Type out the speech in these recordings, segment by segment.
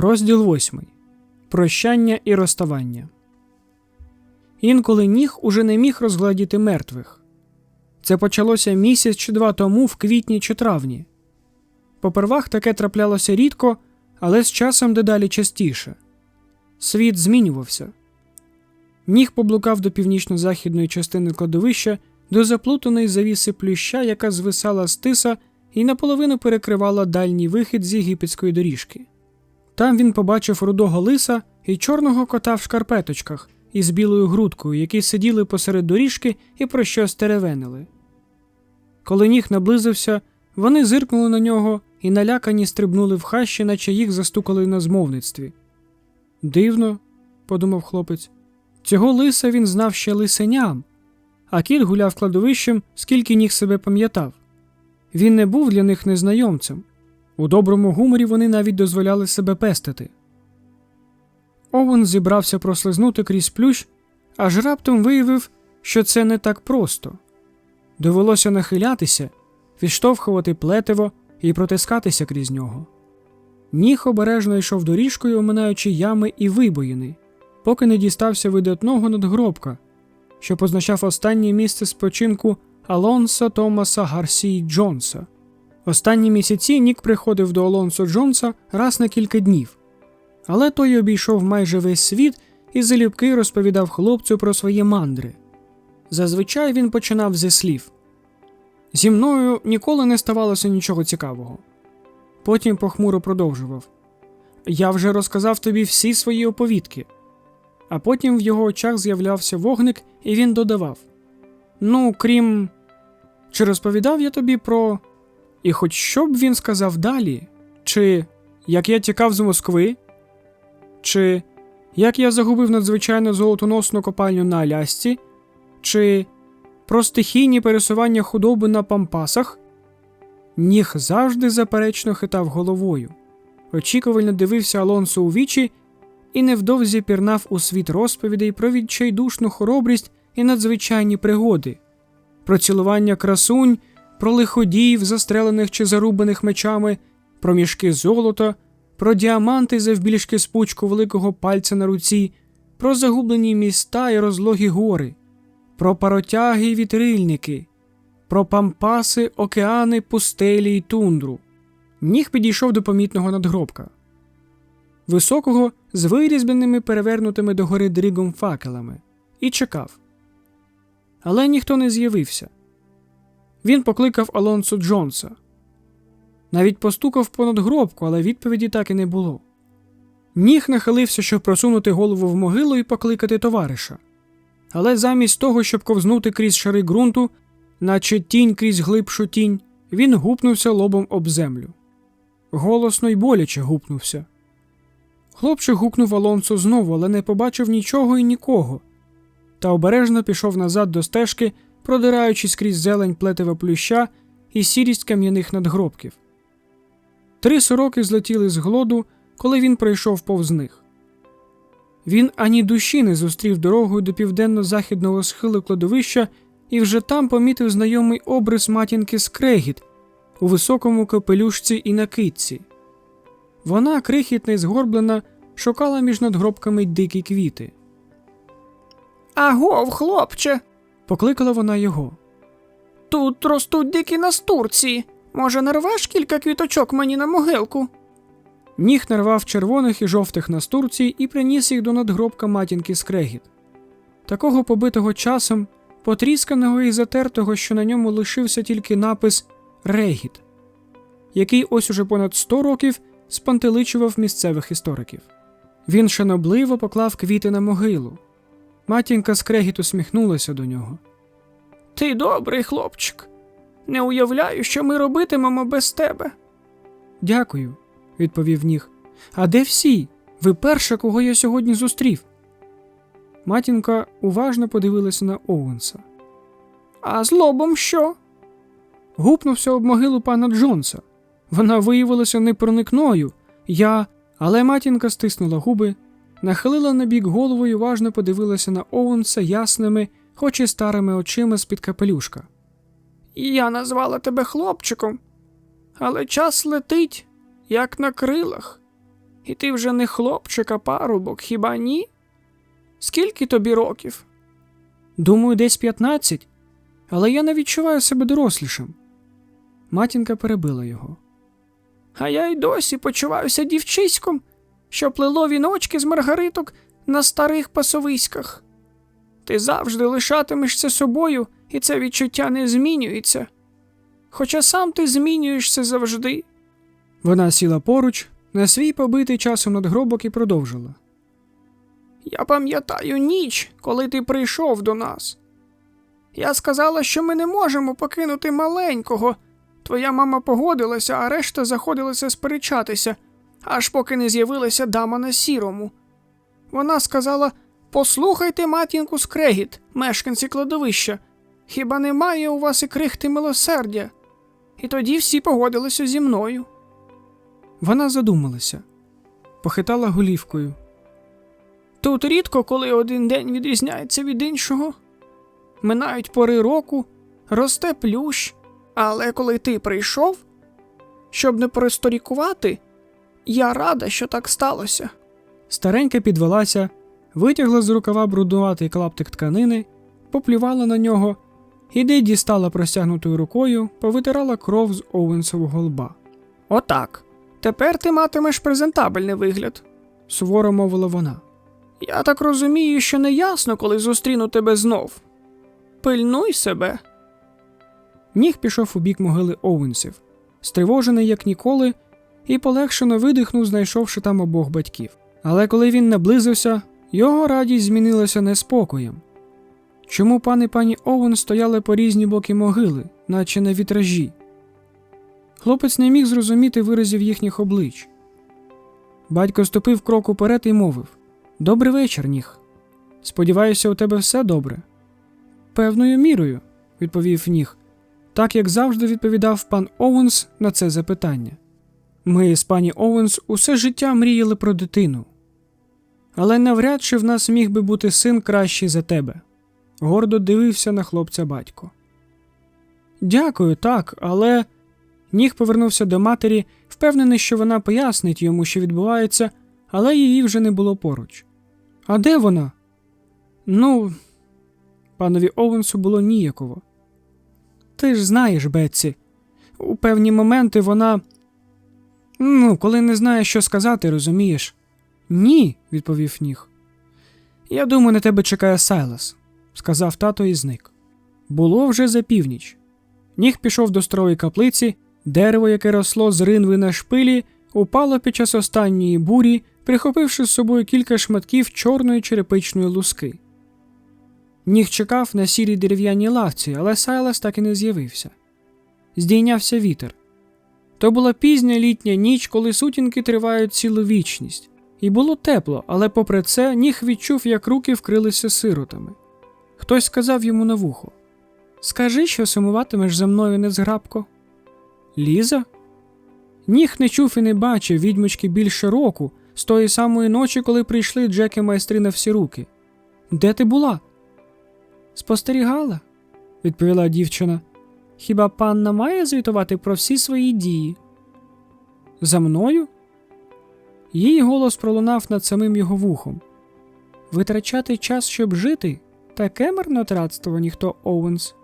Розділ восьмий. Прощання і розставання. Інколи ніг уже не міг розгладіти мертвих. Це почалося місяць чи два тому в квітні чи травні. Попервах таке траплялося рідко, але з часом дедалі частіше. Світ змінювався. Ніг поблукав до північно-західної частини кладовища до заплутаної завіси плюща, яка звисала з тиса і наполовину перекривала дальній вихід з єгипетської доріжки. Там він побачив рудого лиса і чорного кота в шкарпеточках із білою грудкою, які сиділи посеред доріжки і про щось теревенили. Коли ніг наблизився, вони зиркнули на нього і налякані стрибнули в хащі, наче їх застукали на змовництві. Дивно, подумав хлопець, цього лиса він знав ще лисеням, а кіт гуляв кладовищем, скільки ніг себе пам'ятав. Він не був для них незнайомцем. У доброму гуморі вони навіть дозволяли себе пестити. Овен зібрався прослизнути крізь плющ, аж раптом виявив, що це не так просто. Довелося нахилятися, відштовхувати плетиво і протискатися крізь нього. Ніг обережно йшов доріжкою, оминаючи ями і вибоїни, поки не дістався видатного надгробка, що позначав останнє місце спочинку Алонса Томаса Гарсі Джонса. Останні місяці Нік приходив до Алонсо Джонса раз на кілька днів, але той обійшов майже весь світ і залюбки розповідав хлопцю про свої мандри. Зазвичай він починав зі слів Зі мною ніколи не ставалося нічого цікавого. Потім похмуро продовжував Я вже розказав тобі всі свої оповідки. А потім в його очах з'являвся вогник, і він додавав: Ну, крім, чи розповідав я тобі про. І хоч що б він сказав далі, чи як я тікав з Москви, чи як я загубив надзвичайно золотоносну копальню на Алясці, чи про стихійні пересування худоби на пампасах, ніг завжди заперечно хитав головою, очікувально дивився Алонсо у вічі і невдовзі пірнав у світ розповідей про відчайдушну хоробрість і надзвичайні пригоди, про цілування красунь, про лиходіїв, застрелених чи зарубаних мечами, про мішки золота, про діаманти завбільшки з пучку великого пальця на руці, про загублені міста і розлогі гори, про паротяги й вітрильники, про пампаси, океани, пустелі й тундру. Ніг підійшов до помітного надгробка. Високого з вирізбленими перевернутими догори дрігом факелами, і чекав. Але ніхто не з'явився. Він покликав Алонсо Джонса. Навіть постукав понад гробку, але відповіді так і не було. Ніг нахилився, щоб просунути голову в могилу і покликати товариша. Але замість того, щоб ковзнути крізь шари ґрунту, наче тінь крізь глибшу тінь, він гупнувся лобом об землю. Голосно й боляче гупнувся. Хлопчик гукнув Алонсо знову, але не побачив нічого і нікого, та обережно пішов назад до стежки, продираючись крізь зелень плетива плюща і сірість кам'яних надгробків. Три сороки злетіли з глоду, коли він пройшов повз них. Він ані душі не зустрів дорогою до південно-західного схилу кладовища і вже там помітив знайомий обрис матінки Скрегіт у високому капелюшці і накидці. Вона, крихітна й згорблена, шукала між надгробками дикі квіти. Агов, хлопче, Покликала вона його. тут ростуть дикі настурці. Може, нарвеш кілька квіточок мені на могилку? Ніг нарвав червоних і жовтих настурцій і приніс їх до надгробка матінки Скрегіт. Такого побитого часом, потрісканого і затертого, що на ньому лишився тільки напис Регіт, який ось уже понад сто років спантеличував місцевих істориків. Він шанобливо поклав квіти на могилу. Матінка Скрегіт усміхнулася до нього. Ти добрий хлопчик. Не уявляю, що ми робитимемо без тебе. Дякую, відповів ніг. А де всі? Ви перша, кого я сьогодні зустрів. Матінка уважно подивилася на Оуенса. А з лобом що? Гупнувся об могилу пана Джонса. Вона виявилася непроникною. Я. Але матінка стиснула губи, нахилила на бік голову і уважно подивилася на Оуенса ясними, хоч і старими очима з-під капелюшка. Я назвала тебе хлопчиком, але час летить, як на крилах. І ти вже не хлопчик, а парубок, хіба ні? Скільки тобі років? Думаю, десь 15, але я не відчуваю себе дорослішим. Матінка перебила його. А я й досі почуваюся дівчиськом, що плело віночки з маргариток на старих пасовиськах. Ти завжди лишатимешся собою, і це відчуття не змінюється. Хоча сам ти змінюєшся завжди. Вона сіла поруч, на свій побитий часом надгробок і продовжила. Я пам'ятаю ніч, коли ти прийшов до нас. Я сказала, що ми не можемо покинути маленького. Твоя мама погодилася, а решта заходилася сперечатися, аж поки не з'явилася дама на сірому. Вона сказала: Послухайте матінку скрегіт, мешканці кладовища. Хіба немає у вас і крихти милосердя? І тоді всі погодилися зі мною. Вона задумалася, похитала голівкою. Тут рідко, коли один день відрізняється від іншого. Минають пори року, росте плющ, але коли ти прийшов, щоб не пересторікувати, я рада, що так сталося. Старенька підвелася, витягла з рукава брудуватий клаптик тканини, поплювала на нього і де дістала простягнутою рукою, повитирала кров з Оуенсового лба. Отак. Тепер ти матимеш презентабельний вигляд. Суворо мовила вона. Я так розумію, що не ясно, коли зустріну тебе знов. Пильнуй себе. Ніг пішов у бік могили Оуенсів, стривожений як ніколи, і полегшено видихнув, знайшовши там обох батьків. Але коли він наблизився, його радість змінилася неспокоєм. Чому пан і пані Оуен стояли по різні боки могили, наче на вітражі? Хлопець не міг зрозуміти виразів їхніх облич. Батько ступив крок уперед і мовив Добрий вечір, ніг. Сподіваюся, у тебе все добре. Певною мірою, відповів ніг, так як завжди відповідав пан Оуенс на це запитання. Ми з пані Оуенс усе життя мріяли про дитину. Але навряд чи в нас міг би бути син кращий за тебе. Гордо дивився на хлопця батько. Дякую, так, але. Ніг повернувся до матері, впевнений, що вона пояснить йому, що відбувається, але її вже не було поруч. А де вона? Ну, панові Оуенсу було ніяково. Ти ж знаєш, Бетсі, у певні моменти вона. Ну, коли не знає, що сказати, розумієш? Ні, відповів ніг. Я думаю, на тебе чекає Сайлас, сказав тато і зник. Було вже за північ. Ніг пішов до старої каплиці, дерево, яке росло з ринви на шпилі, упало під час останньої бурі, прихопивши з собою кілька шматків чорної черепичної луски. Ніг чекав на сірій дерев'яній лавці, але Сайлас так і не з'явився. Здійнявся вітер. То була пізня літня ніч, коли сутінки тривають цілу вічність, і було тепло, але попри це ніг відчув, як руки вкрилися сиротами. Хтось сказав йому на вухо Скажи, що сумуватимеш за мною незграбко. Ліза? Ніг не чув і не бачив відьмочки більше року, з тої самої ночі, коли прийшли Джеки майстри на всі руки. Де ти була? Спостерігала, відповіла дівчина. Хіба панна має звітувати про всі свої дії? За мною? Її голос пролунав над самим його вухом. Витрачати час, щоб жити, таке марнотратство, ніхто Оуенс.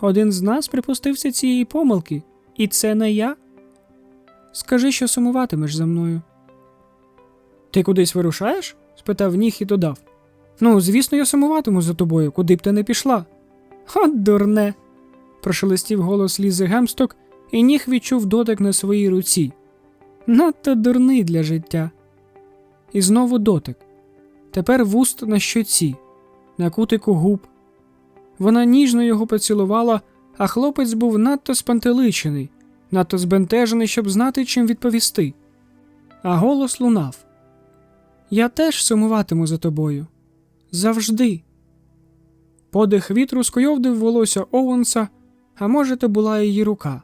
Один з нас припустився цієї помилки, і це не я. Скажи, що сумуватимеш за мною. Ти кудись вирушаєш? спитав ніг і додав. Ну, звісно, я сумуватиму за тобою, куди б ти не пішла. От дурне. Прошелестів голос Лізи Гемсток, і ніг відчув дотик на своїй руці. Надто дурний для життя. І знову дотик. Тепер вуст на щоці, на кутику губ. Вона ніжно його поцілувала, а хлопець був надто спантеличений, надто збентежений, щоб знати, чим відповісти. А голос лунав: Я теж сумуватиму за тобою. Завжди. Подих вітру скойовдив волосся Оуенса, а може, то була її рука.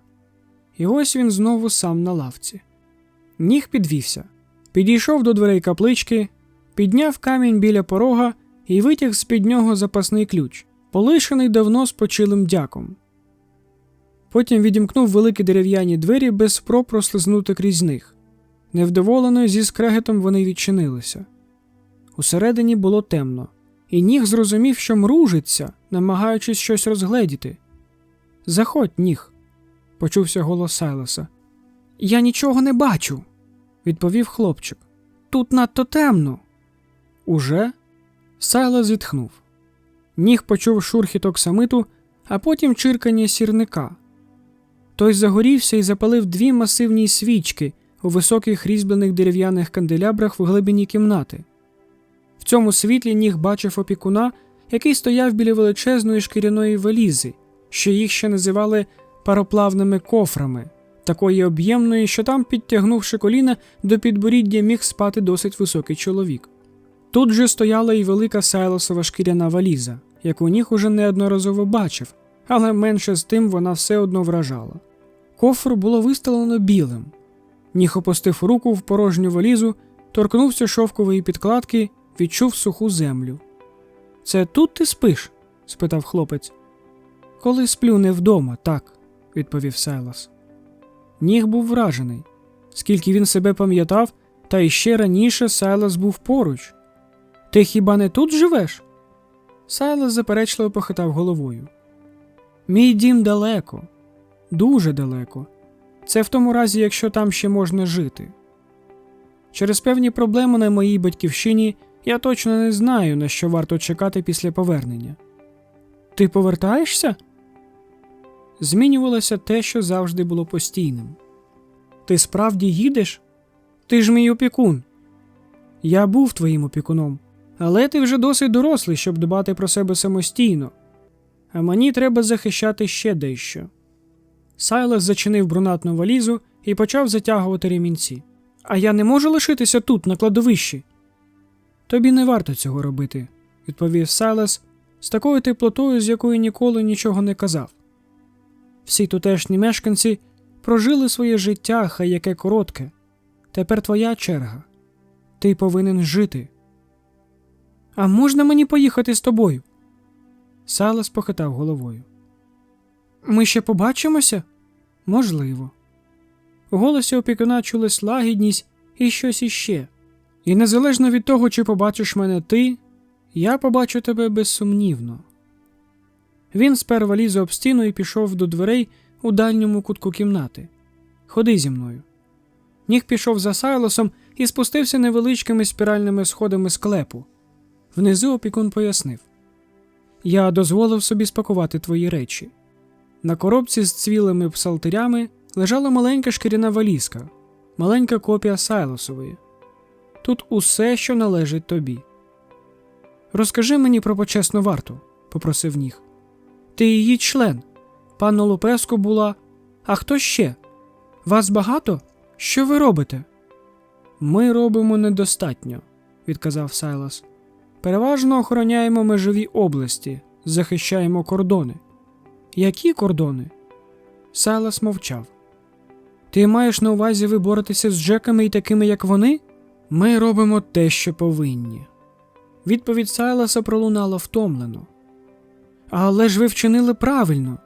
І ось він знову сам на лавці. Ніг підвівся, підійшов до дверей каплички, підняв камінь біля порога і витяг з під нього запасний ключ, полишений давно спочилим дяком. Потім відімкнув великі дерев'яні двері без спроб прослизнути крізь них. Невдоволено зі скрегетом вони відчинилися. Усередині було темно, і ніг зрозумів, що мружиться, намагаючись щось розгледіти. Заходь, ніг, почувся голос Сайлоса. Я нічого не бачу, відповів хлопчик. Тут надто темно. Уже? Сайлос зітхнув. Ніг почув шурхіт оксамиту, а потім чиркання сірника. Той загорівся і запалив дві масивні свічки у високих різьблених дерев'яних канделябрах в глибині кімнати. В цьому світлі ніг бачив опікуна, який стояв біля величезної шкіряної валізи, що їх ще називали пароплавними кофрами, такої об'ємної, що там, підтягнувши коліна, до підборіддя міг спати досить високий чоловік. Тут же стояла і велика сайлосова шкіряна валіза, яку ніг уже неодноразово бачив, але менше з тим вона все одно вражала. Кофр було вистелено білим. Ніг опустив руку в порожню валізу, торкнувся шовкової підкладки, відчув суху землю. Це тут ти спиш? спитав хлопець. Коли сплю не вдома, так, відповів Сайлас. Ніг був вражений. Скільки він себе пам'ятав, та іще раніше Сайлас був поруч. Ти хіба не тут живеш? Сайлас заперечливо похитав головою. Мій дім далеко, дуже далеко. Це в тому разі, якщо там ще можна жити. Через певні проблеми на моїй батьківщині я точно не знаю, на що варто чекати після повернення. Ти повертаєшся? Змінювалося те, що завжди було постійним. Ти справді їдеш? Ти ж мій опікун. Я був твоїм опікуном, але ти вже досить дорослий, щоб дбати про себе самостійно. А мені треба захищати ще дещо. Сайлас зачинив брунатну валізу і почав затягувати ремінці. А я не можу лишитися тут, на кладовищі. Тобі не варто цього робити, відповів Сайлас з такою теплотою, з якою ніколи нічого не казав. Всі тутешні мешканці прожили своє життя, хай яке коротке. Тепер твоя черга. Ти повинен жити. А можна мені поїхати з тобою? Салас похитав головою. Ми ще побачимося? Можливо. У голосі опікуна чулась лагідність і щось іще. І незалежно від того, чи побачиш мене ти, я побачу тебе безсумнівно. Він спер валізу об стіну і пішов до дверей у дальньому кутку кімнати. Ходи зі мною. Ніг пішов за Сайлосом і спустився невеличкими спіральними сходами склепу. Внизу опікун пояснив Я дозволив собі спакувати твої речі. На коробці з цвілими псалтирями лежала маленька шкіряна валізка, маленька копія Сайлосової. Тут усе, що належить тобі. Розкажи мені про почесну варту, попросив ніг. Ти її член. Панна Лупеско була. А хто ще? Вас багато? Що ви робите? Ми робимо недостатньо, відказав Сайлас. Переважно охороняємо межові області, захищаємо кордони. Які кордони? Сайлас мовчав. Ти маєш на увазі ви боретеся з Джеками і такими, як вони? Ми робимо те, що повинні. Відповідь Сайласа пролунала втомлено. Але ж ви вчинили правильно.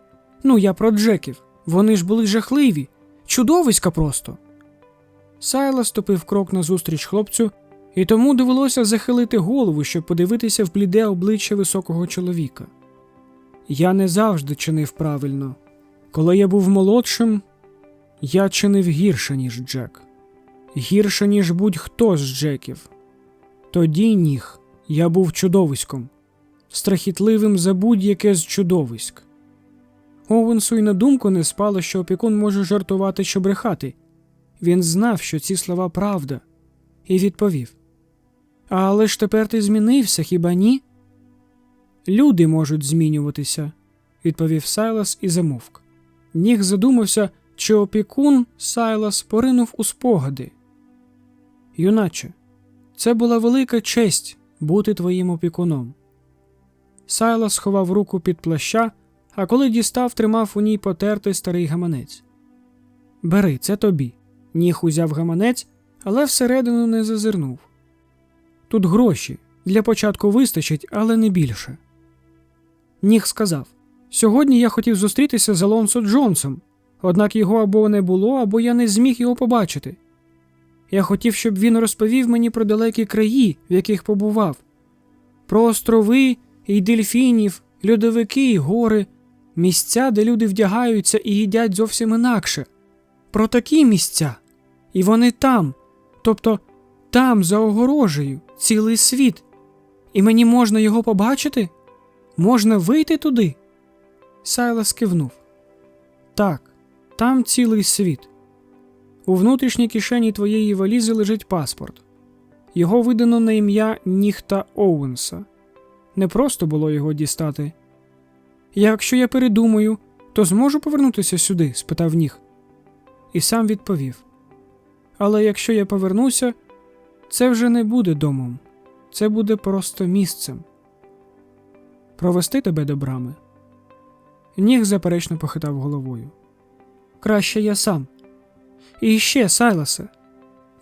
Ну, я про Джеків. Вони ж були жахливі, чудовиська просто. Сайла ступив крок назустріч хлопцю, і тому довелося захилити голову, щоб подивитися в бліде обличчя високого чоловіка. Я не завжди чинив правильно. Коли я був молодшим, я чинив гірше, ніж Джек. Гірше, ніж будь-хто з Джеків. Тоді ніг я був чудовиськом, страхітливим за будь-яке з чудовиськ. Оуенсу й на думку не спало, що опікун може жартувати чи брехати. Він знав, що ці слова правда, і відповів: Але ж тепер ти змінився, хіба ні? Люди можуть змінюватися, відповів Сайлас і замовк. Ніг задумався, чи опікун Сайлас поринув у спогади. Юначе, це була велика честь бути твоїм опікуном. Сайлас сховав руку під плаща, а коли дістав, тримав у ній потертий старий гаманець. Бери, це тобі. Ніг узяв гаманець, але всередину не зазирнув. Тут гроші для початку вистачить, але не більше. Ніг сказав Сьогодні я хотів зустрітися з Алонсо Джонсом, однак його або не було, або я не зміг його побачити. Я хотів, щоб він розповів мені про далекі краї, в яких побував, про острови і дельфінів, льодовики і гори, місця, де люди вдягаються і їдять зовсім інакше. Про такі місця. І вони там, тобто там, за огорожею, цілий світ. І мені можна його побачити? Можна вийти туди? Сайлас кивнув. Так, там цілий світ. У внутрішній кишені твоєї валізи лежить паспорт. Його видано на ім'я Ніхта Оуенса. Не просто було його дістати. Якщо я передумаю, то зможу повернутися сюди? спитав Ніх. І сам відповів. Але якщо я повернуся, це вже не буде домом, це буде просто місцем. Провести тебе до брами. Ніх заперечно похитав головою. Краще я сам. І ще, Сайласе,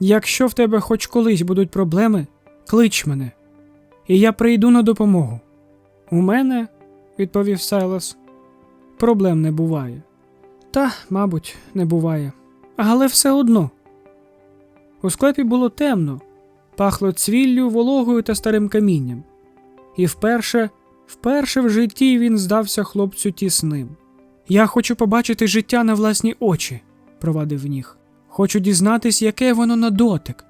якщо в тебе хоч колись будуть проблеми, клич мене, і я прийду на допомогу. У мене, відповів Сайлас, проблем не буває. Та, мабуть, не буває. Але все одно. У склепі було темно, пахло цвіллю, вологою та старим камінням. І вперше, вперше в житті він здався хлопцю тісним. Я хочу побачити життя на власні очі, провадив ніг. Хочу дізнатись, яке воно на дотик.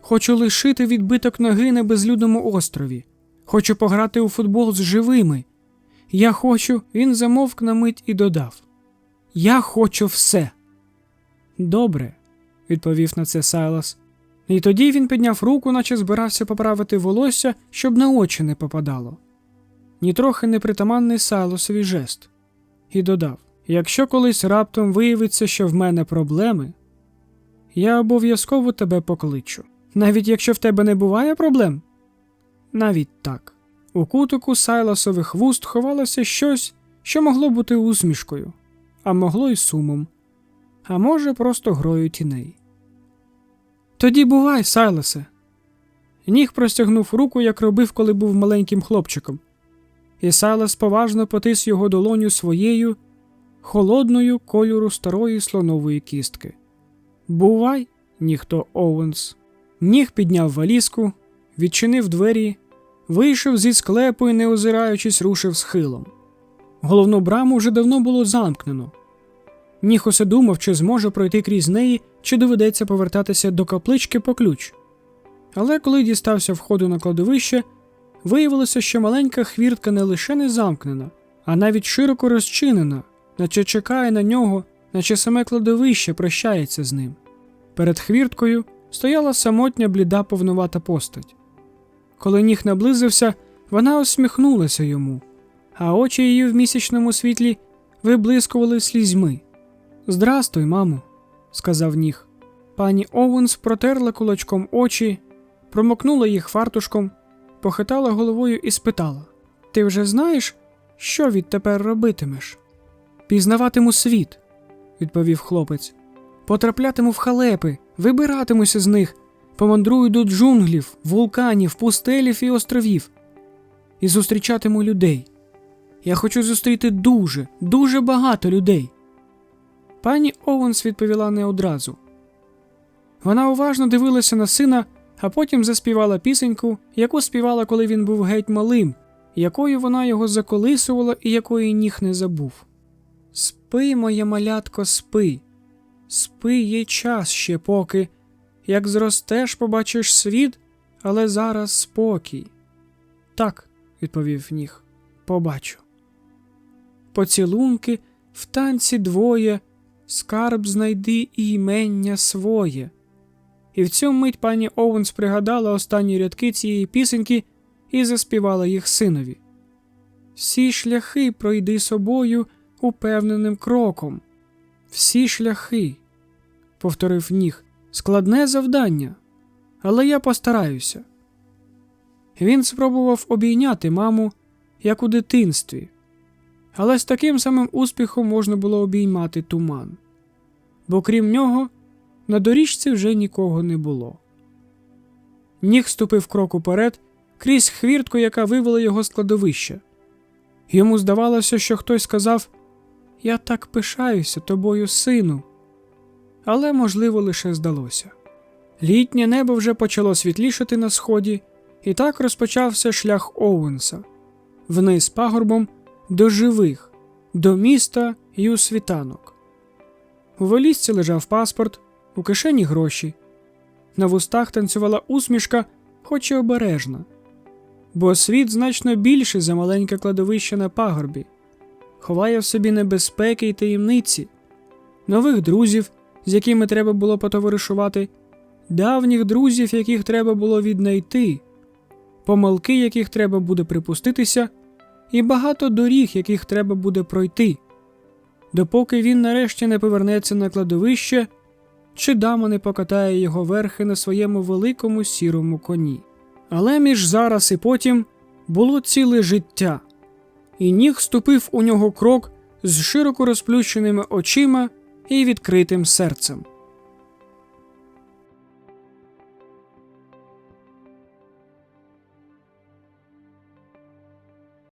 Хочу лишити відбиток ноги на безлюдному острові. Хочу пограти у футбол з живими. Я хочу, він замовк на мить і додав. Я хочу все. Добре, відповів на це Сайлас. І тоді він підняв руку, наче збирався поправити волосся, щоб на очі не попадало. Нітрохи непритаманний Сайлосові жест, і додав: Якщо колись раптом виявиться, що в мене проблеми, я обов'язково тебе покличу. Навіть якщо в тебе не буває проблем? Навіть так. У кутику Сайласових вуст ховалося щось, що могло бути усмішкою, а могло й сумом, а може, просто грою тіней. Тоді бувай, Сайласе. Ніг простягнув руку, як робив, коли був маленьким хлопчиком, і Сайлас поважно потис його долоню своєю, холодною кольору старої слонової кістки. Бувай, ніхто Оуенс. Ніг підняв валізку, відчинив двері, вийшов зі склепу і, не озираючись, рушив схилом. Головну браму вже давно було замкнено. Ніг усе думав, чи зможе пройти крізь неї, чи доведеться повертатися до каплички по ключ. Але коли дістався входу на кладовище, виявилося, що маленька хвіртка не лише не замкнена, а навіть широко розчинена, наче чекає на нього, наче саме кладовище прощається з ним. Перед хвірткою стояла самотня бліда повнувата постать. Коли ніг наблизився, вона усміхнулася йому, а очі її в місячному світлі виблискували слізьми. Здрастуй, мамо, сказав ніг. Пані Оуенс протерла кулачком очі, промокнула їх фартушком, похитала головою і спитала: Ти вже знаєш, що відтепер робитимеш? Пізнаватиму світ, відповів хлопець. Потраплятиму в халепи, вибиратимуся з них, помандрую до джунглів, вулканів, пустелів і островів і зустрічатиму людей. Я хочу зустріти дуже, дуже багато людей. Пані Оуенс відповіла не одразу. Вона уважно дивилася на сина, а потім заспівала пісеньку, яку співала, коли він був геть малим, якою вона його заколисувала і якої ніг не забув. Спи, моє малятко, спи, спи є час ще поки. Як зростеш, побачиш світ, але зараз спокій. Так, відповів ніг, побачу. Поцілунки в танці двоє, скарб знайди і імення своє. І в цю мить пані Оуенс пригадала останні рядки цієї пісеньки і заспівала їх синові. Всі шляхи пройди собою упевненим кроком. Всі шляхи, повторив ніг, складне завдання, але я постараюся. Він спробував обійняти маму, як у дитинстві, але з таким самим успіхом можна було обіймати туман, бо крім нього на доріжці вже нікого не було. Ніг ступив крок уперед крізь хвіртку, яка вивела його з кладовища. Йому здавалося, що хтось сказав Я так пишаюся тобою, сину. Але, можливо, лише здалося. Літнє небо вже почало світлішати на сході, і так розпочався шлях Оуенса вниз пагорбом до живих, до міста й у світанок. У валізці лежав паспорт, у кишені гроші. На вустах танцювала усмішка, хоч і обережна, бо світ значно більший за маленьке кладовище на пагорбі, ховає в собі небезпеки й таємниці, нових друзів, з якими треба було потоваришувати, давніх друзів, яких треба було віднайти, помилки, яких треба буде припуститися, і багато доріг, яких треба буде пройти, допоки він нарешті не повернеться на кладовище, чи дама не покатає його верхи на своєму великому сірому коні. Але між зараз і потім було ціле життя, і ніг ступив у нього крок з широко розплющеними очима і відкритим серцем.